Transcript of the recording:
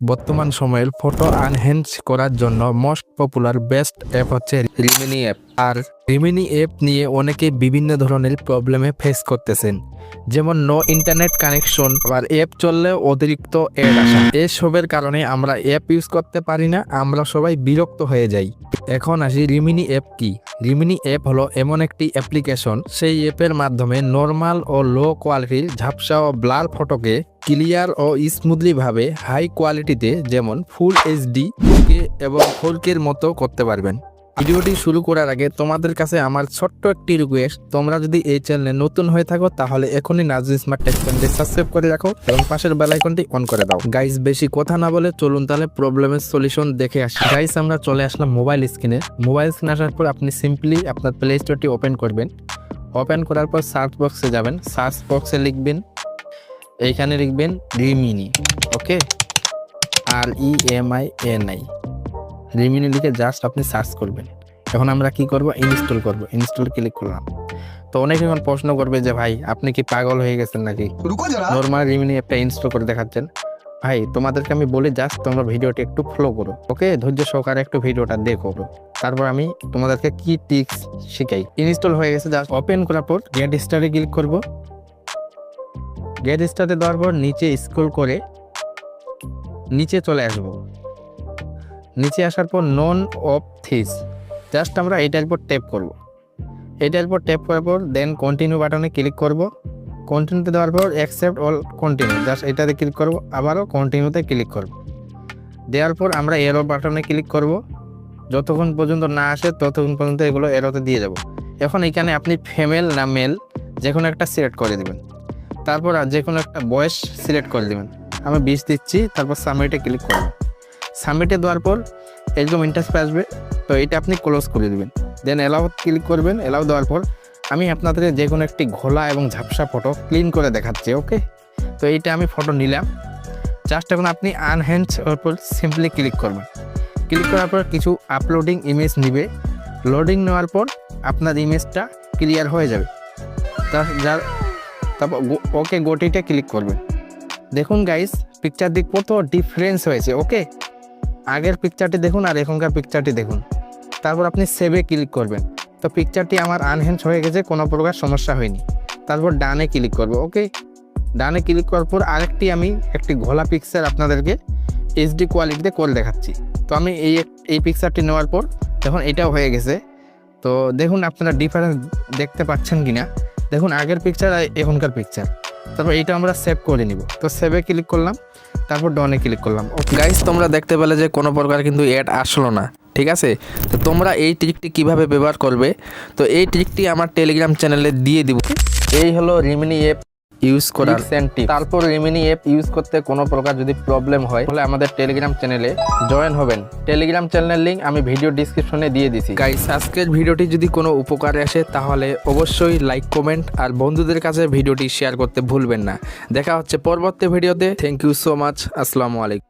বর্তমান সময়ের photo enhance করার জন্য মোস্ট পপুলার বেস্ট অ্যাপ হচ্ছে রিমিনি অ্যাপ আর রিমিনি অ্যাপ নিয়ে অনেকে বিভিন্ন ধরনের প্রবলেমে ফেস করতেছেন। যেমন নো ইন্টারনেট কানেকশন আবার অ্যাপ চললে অতিরিক্ত অ্যাড আসা। এসবের কারণে আমরা অ্যাপ ইউজ করতে পারি না, আমরা সবাই বিরক্ত হয়ে যাই। এখন আসি রিমিনি অ্যাপ কি? রিমিনি অ্যাপ হলো এমন একটি অ্যাপ্লিকেশন সেই অ্যাপের মাধ্যমে নর্মাল ও লো কোয়ালিটির ঝাপসা ও ব্লার ফটোকে ক্লিয়ার ও স্মুথলি ভাবে হাই কোয়ালিটিতে যেমন ফুল এইচডি এবং ফোরকের মতো করতে পারবেন। ভিডিওটি শুরু করার আগে তোমাদের কাছে আমার ছোট্ট একটি রিকোয়েস্ট তোমরা যদি এই চ্যানেলে নতুন হয়ে থাকো, তাহলে এখনই নাজু স্মার্ট টেক চ্যানেলটি সাবস্ক্রাইব করে রাখো এবং পাশের বেল আইকনটি অন করে দাও। গাইস বেশি কথা না বলে চলুন তাহলে প্রবলেমের সলিউশন দেখে আসি। গাইস আমরা চলে আসলাম মোবাইল স্ক্রিনে মোবাইল স্ক্রিনে আসার পর আপনি সিম্পলি আপনার প্লে স্টোরটি ওপেন করবেন। ওপেন করার পর সার্চ বক্সে যাবেন। সার্চ বক্সে লিখবেন, এইখানে লিখবেন Remini okay R E M I N I Remini লিখে জাস্ট আপনি সার্চ করবেন। এখন আমরা কি করব? ইনস্টল করব। ইনস্টল ক্লিক করলাম। তো অনেকে এখন প্রশ্ন করবে যে ভাই আপনি কি পাগল হয়ে গেছেন নাকি? নর্মাল রিমিনি অ্যাপটা ইনস্টল করে দেখাচ্ছেন। ভাই তোমাদেরকে আমি বলি জাস্ট তোমরা ভিডিওটি একটু ফলো করো ওকে ধৈর্য সহকারে একটু ভিডিওটা দেখো তারপর আমি তোমাদেরকে কি টিক্স শেখাই? ইনস্টল হয়ে গেছে জাস্ট ওপেন করার পর গেট স্টারে ক্লিক করব। গেট স্টারে দেওয়ার পর নিচে স্ক্রল করে নিচে চলে আসব। নিচে আসার পর নন অফ থিস জাস্ট আমরা এইটার উপর ট্যাপ করব। এইটার উপর ট্যাপ করার পর দেন কন্টিনিউ বাটনে ক্লিক করব। কন্টিনিউতে দেওয়ার পর অ্যাকসেপ্ট অল কন্টিনিউ জাস্ট এটাতে ক্লিক করব, আবারও কন্টিনিউতে ক্লিক করব। দেওয়ার পর আমরা এরো বাটনে ক্লিক করব। যতক্ষণ পর্যন্ত না আসে, ততক্ষণ পর্যন্ত এগুলো এরোতে দিয়ে যাব এখন এখানে আপনি ফিমেল না মেল যে কোনো একটা সিলেক্ট করে দেবেন। তারপর যে কোনো একটা বয়স সিলেক্ট করে দেবেন। আমি বিশ দিচ্ছি, তারপর সাবমিটে ক্লিক করব। সাবমিটে দেওয়ার পর এরকম ইন্টারফেস আসবে। তো এটা আপনি ক্লোজ করে দেবেন। দেন এলাও ক্লিক করবেন। এলাও দেওয়ার পর আমি আপনাদের যে কোনো একটি ঘোলা এবং ঝাপসা ফটো ক্লিন করে দেখাচ্ছি ওকে তো এইটা আমি ফটো নিলাম। জাস্ট এখন আপনি আনহ্যান্ড ওপর সিম্পলি ক্লিক করবেন। ক্লিক করার পর কিছু আপলোডিং ইমেজ নিবে। লোডিং নেওয়ার পর আপনার ইমেজটা ক্লিয়ার হয়ে যাবে। যার তারপর ওকে গোটিটা ক্লিক করবেন। দেখুন গাইস পিকচার দিক কত ডিফারেন্স হয়েছে ওকে আগের পিকচারটি দেখুন আর এখনকার পিকচারটি দেখুন। তারপর আপনি সেভে ক্লিক করবেন। তো পিকচারটি আমার আনহ্যান্ড হয়ে গেছে, কোনো প্রকার সমস্যা হয়নি। তারপর ডানে ক্লিক করব ওকে ডানে ক্লিক করার পর আরেকটি আমি একটি ঘোলা পিকচার আপনাদেরকে এইচডি কোয়ালিটিতে করে দেখাচ্ছি। তো আমি এই এই পিকচারটি নেওয়ার পর এখন এটাও হয়ে গেছে। তো দেখুন আপনারা ডিফারেন্স দেখতে পাচ্ছেন কি না দেখুন আগের পিকচার আর এখনকার পিকচার তারপর এটা আমরা সেভ করে নিব। তো সেভে ক্লিক করলাম। তারপর ডনে ক্লিক করলাম। গাইস তোমরা দেখতে পেলে যে কোনো প্রকার কিন্তু অ্যাড আসলো না, ঠিক আছে? তো তোমরা এই ট্রিকটি কীভাবে ব্যবহার করবে? তো এই ট্রিকটি আমার টেলিগ্রাম চ্যানেলে দিয়ে দিব। এই হলো রিমিনি অ্যাপ ইউজ করার তারপর রিমিনি অ্যাপ ইউজ করতে কোনো প্রকার যদি প্রবলেম হয় তাহলে আমাদের টেলিগ্রাম চ্যানেলে জয়েন হবেন। টেলিগ্রাম চ্যানেলের লিংক আমি ভিডিও ডিসক্রিপশনে দিয়ে দিছি। গাইস আজকের ভিডিওটি যদি কোনো উপকারে আসে তাহলে অবশ্যই লাইক কমেন্ট আর বন্ধুদের কাছে ভিডিওটি শেয়ার করতে ভুলবেন না। দেখা হচ্ছে পরবর্তী ভিডিওতে। থ্যাংক ইউ সো মাচ আসসালামু আলাইকুম।